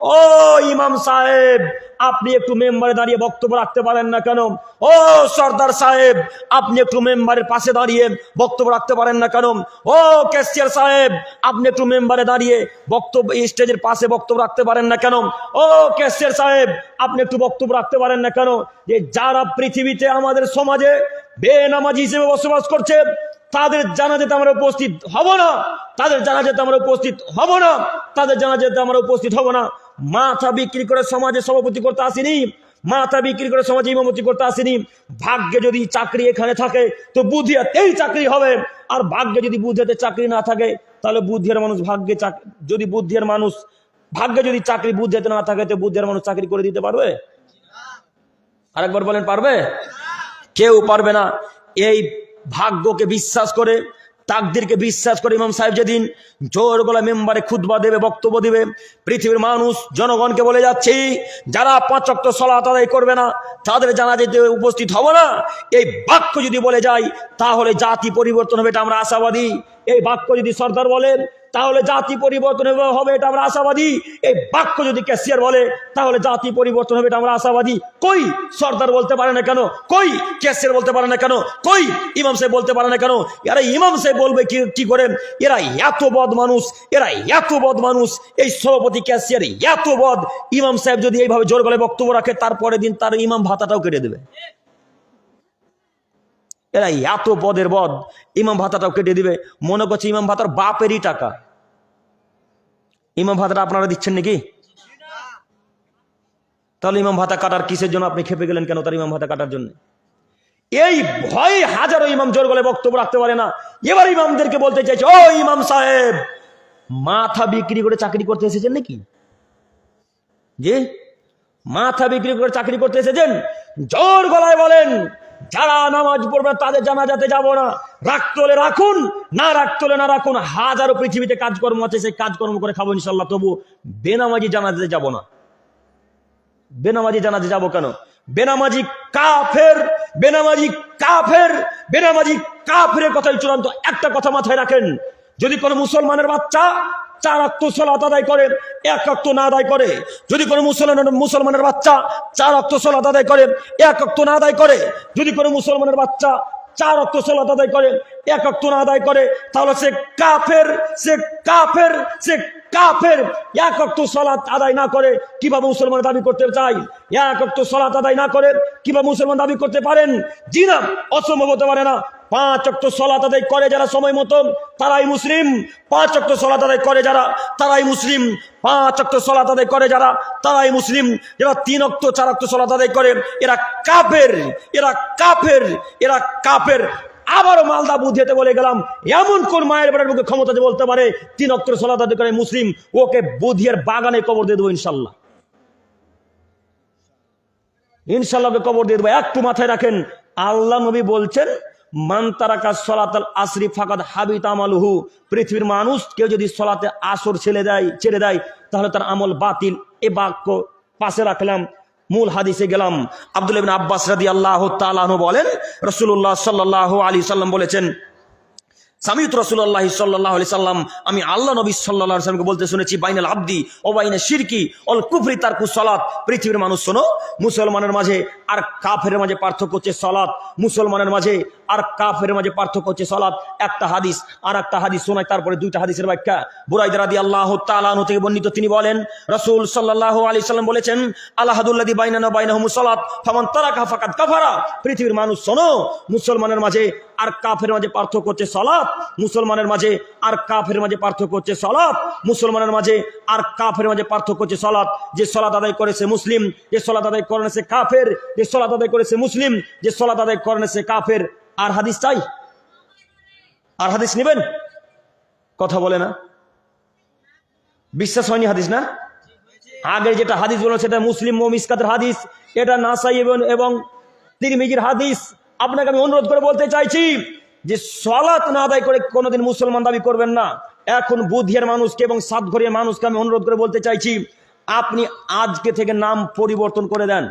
ও ইমাম সাহেব, আপনি একটু মেম্বারে দাঁড়িয়ে বক্তব্য রাখতে পারেন না কেন? ও সর্দার সাহেব, আপনি একটু মেম্বারের পাশে দাঁড়িয়ে বক্তব্য রাখতে পারেন না কেন? ও ক্যাশিয়ার সাহেব, আপনি একটু মেম্বারে দাঁড়িয়ে বক্তব্য স্টেজের পাশে বক্তব্য রাখতে পারেন না কেন? ও ক্যাশিয়ার সাহেব, আপনি একটু বক্তব্য রাখতে পারেন না কেন? যে যারা পৃথিবীতে আমাদের সমাজে বেনামাজি হিসেবে বসবাস করছে, তাদের জানাজাতে আমরা উপস্থিত হব না। তাদের জানাজাতে আমরা উপস্থিত হব না। তাদের জানাজাতে আমরা উপস্থিত হব না। মাথা বিক্রি করে সমাজে সভাপতি করতে আসিনি, মাথা বিক্রি করে সমাজে ইমামতি করতে আসিনি, ভাগ্যে যদি চাকরি এখানে থাকে, তো বুদ্ধিয়াতেই চাকরি হবে। আর ভাগ্যে যদি বুদ্ধিয়াতে চাকরি না থাকে, তাহলে বুদ্ধিয়ার মানুষ ভাগ্যে চাক- যদি বুদ্ধিয়ার মানুষ, ভাগ্যে যদি চাকরি বুদ্ধিয়াতে না থাকে, তো বুদ্ধিয়ার মানুষ চাকরি করে দিতে পারবে? আরেকবার বলেন, পারবে? কেউ পারবে না। এই ভাগ্যকে বিশ্বাস করে তাকদিরকে বিশ্বাস করে ইমাম সাহেব যেদিন জোর গলা মেম্বারে খুদবা দেবে, বক্তব্য দেবে, পৃথিবীর মানুষ জনগণকে বলে যাচ্ছি, যারা পাঁচক্ত সলা আদায় করবে না, তাদের জানা যেতে উপস্থিত হব না, এই বাক্য যদি বলে যায় তাহলে জাতি পরিবর্তন হবে, এটা আমরা আশাবাদী। এই বাক্য যদি সর্দার বলেন তাহলে জাতি পরিবর্তন হবে- এটা আমরা আশাবাদী। এই বাক্য যদি ক্যাশিয়ার বলে, তাহলে জাতি পরিবর্তন হবে এটা আমরা আশাবাদী। কই সর্দার বলতে পারে না কেন? কই ক্যাশিয়ার বলতে পারে না কেন? কই ইমাম সাহেব বলতে পারে না কেন? এরা ইমাম সাহেব বলবে কি কি করে? এরা এত বদ মানুষ, এরা এত বদ মানুষ, এই সভাপতি ক্যাশিয়ার এত বদ। ইমাম সাহেব যদি এইভাবে জোর গলায় বক্তব্য রাখে, তারপরের দিন তার ইমাম ভাতাটাও কেটে দেবে। এরা এত পদের বদ। ইমাম ভাতাটাও কেটে দিবে। মনে করছে ইমাম ভাতার বাপেরই টাকা। ইমাম ভাতাটা আপনারা দিচ্ছেন নাকি? তাহলে ইমাম ভাতা কাটার কিসের জন্য আপনি খেপে গেলেন কেন তার ইমাম ভাতা কাটার জন্য? এই ভয়ে হাজারো ইমাম জোর গলে বক্তব্য রাখতে পারে না। এবার ইমামদেরকে বলতে চাইছে, ও ইমাম সাহেব, মাথা বিক্রি করে চাকরি করতে এসেছেন নাকি? যে মাথা বিক্রি করে চাকরি করতে এসেছেন? জোর গলায় বলেন যারা নামাজ পড়বে তাদের জানাজাতে যাব না। রাখতলে রাখুন, না রাখতলে না রাখুন, হাজারো পৃথিবীতে কাজকর্ম আছে, সেই কাজকর্ম করে খাব ইনশাল্লাহ তবু বেনামাজি জানাজাতে যাব না। বেনামাজি জানাজে যাব কেন? বেনামাজি কাফের বেনামাজি কাফের বেনামাজি কাফের কথাই চূড়ান্ত একটা কথা মাথায় রাখেন। যদি কোনো মুসলমানের বাচ্চা চার অক্ত সলাত আদায় করে, এক অক্ত না আদায় করে, যদি কোনো মুসলমানের মুসলমানের বাচ্চা চার অক্ত সলাত আদায় করে, এক অক্ত না আদায় করে, যদি কোনো মুসলমানের বাচ্চা চার অক্ত সলাত আদায় করে, এক অক্ত না আদায় করে, তাহলে সে কাফের সে কাফের সে কাফের এক অক্ত সলাত আদায় না করে, কীভাবে মুসলমান দাবি করতে চাই? এক অক্ত সলাত আদায় না করে, কীভাবে মুসলমান দাবি করতে পারেন? জি না অসম্ভব হতে পারে না। পাঁচ অক্ত সলাত আদায় করে যারা সময় মতো, তারাই মুসলিম। পাঁচ অক্ত সলাত আদায় করে যারা, তারাই মুসলিম। পাঁচ অক্ত সলাত আদায় করে যারা, তারাই মুসলিম। যারা তিন অক্ত চার অক্ত সলাত আদায় করে, এরা কাফের এরা কাফের এরা কাফের। আবারও মালদা বুঝিয়েতে বলে গেলাম, এমন কোন মায়ের বেড়ার মুখে ক্ষমতা যে বলতে পারে, তিন অক্টর সলাত আদায় করে মুসলিম, ওকে বুধিয়ার বাগানে কবর দিয়ে দেবো ইনশাল্লাহ। ইনশাল্লাহ ওকে কবর দিয়ে দেবো। একটু মাথায় রাখেন, আল্লাহ নবী বলছেন মান তারাকা সলাতাল আসরি ফাকাদ হাবিত আমালুহু। পৃথিবীর মানুষ কেউ যদি সলাতে আসর ছেড়ে দেয় ছেড়ে দেয়, তাহলে তার আমল বাতিল। এ বাক্য পাশে রাখলাম, মূল হাদিসে গেলাম। আব্দুল আব্বাস রাদি আল্লাহ তালাহ বলেন রসুল্লাহ সাল্লাহ আলী সাল্লাম বলেছেন সামিউত রসুল্লাহ সাল্লাহ সাল্লাম, আমি আল্লাহ নবী সাল্লাহ সাল্লামকে বলতে শুনেছি বাইনাল আব্দি ও বাইনা শিরকি অল কুফরি তার কুসলাত পৃথিবীর মানুষ, শোনো, মুসলমানের মাঝে আর কাফের মাঝে পার্থক্য হচ্ছে সলাৎ মুসলমানের মাঝে আর কাফের মাঝে পার্থক্য হচ্ছে সলাৎ একটা হাদিস আর একটা হাদিস শোনায়, তারপরে দুইটা হাদিসের ব্যাখ্যা। বুরাইদ রাদি আল্লাহ তালানু থেকে বর্ণিত, তিনি বলেন, রসুল সাল্লাহ আলী সাল্লাম বলেছেন আল্লাহাদুল্লাদি বাইনানা বাইনা মুসলাত ফামান তারা কাফাকাত কাফারা। পৃথিবীর মানুষ, শোনো, মুসলমানের মাঝে আর কাফের মাঝে পার্থক্য হচ্ছে সলাৎ মুসলমানের মাঝে আর কাফের মাঝে পার্থক্য হচ্ছে সলাৎ মুসলমানের মাঝে আর কাফের মাঝে পার্থক্য হচ্ছে সলাৎ যে সলাৎ আদায় করেছে মুসলিম, যে সলাৎ আদায় করেছে কাফের, যে সলাৎ আদায় করেছে মুসলিম, যে সলাৎ আদায় করেছে কাফের। আর হাদিস চাই? আর হাদিস নেবেন? কথা বলে না। বিশ্বাস হয়নি হাদিস, না? আগে যেটা হাদিস বলো সেটা মুসলিম ও হাদিস, এটা নাসাই এবং এবং তিরমিজির হাদিস। আপনাকে আমি অনুরোধ করে বলতে চাইছি যে সলাৎ না আদায় করে কোনোদিন মুসলমান দাবি করবেন না। এখন বুধিয়ার মানুষকে এবং সাতঘরিয়ার মানুষকে আমি অনুরোধ করে বলতে চাইছি, আপনি আজকে থেকে নাম পরিবর্তন করে দেন।